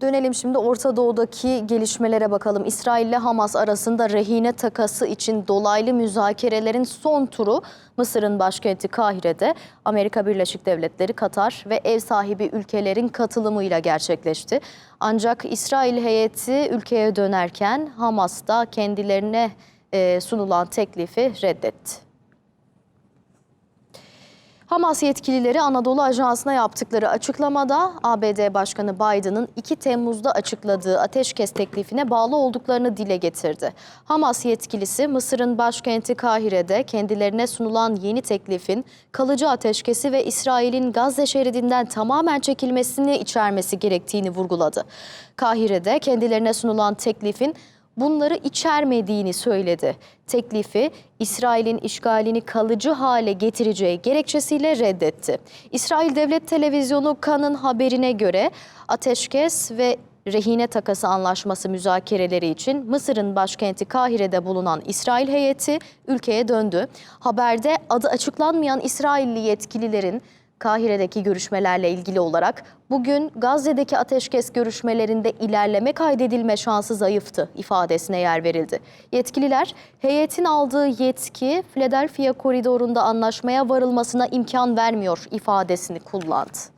Dönelim şimdi Orta Doğu'daki gelişmelere bakalım. İsrail ile Hamas arasında rehine takası için dolaylı müzakerelerin son turu Mısır'ın başkenti Kahire'de Amerika Birleşik Devletleri, Katar ve ev sahibi ülkelerin katılımıyla gerçekleşti. Ancak İsrail heyeti ülkeye dönerken Hamas da kendilerine e, sunulan teklifi reddetti. Hamas yetkilileri Anadolu Ajansı'na yaptıkları açıklamada ABD Başkanı Biden'ın 2 Temmuz'da açıkladığı ateşkes teklifine bağlı olduklarını dile getirdi. Hamas yetkilisi Mısır'ın başkenti Kahire'de kendilerine sunulan yeni teklifin kalıcı ateşkesi ve İsrail'in Gazze şeridinden tamamen çekilmesini içermesi gerektiğini vurguladı. Kahire'de kendilerine sunulan teklifin bunları içermediğini söyledi. Teklifi İsrail'in işgalini kalıcı hale getireceği gerekçesiyle reddetti. İsrail Devlet Televizyonu Kan'ın haberine göre ateşkes ve rehine takası anlaşması müzakereleri için Mısır'ın başkenti Kahire'de bulunan İsrail heyeti ülkeye döndü. Haberde adı açıklanmayan İsrailli yetkililerin Kahire'deki görüşmelerle ilgili olarak bugün Gazze'deki ateşkes görüşmelerinde ilerleme kaydedilme şansı zayıftı ifadesine yer verildi. Yetkililer heyetin aldığı yetki Philadelphia koridorunda anlaşmaya varılmasına imkan vermiyor ifadesini kullandı.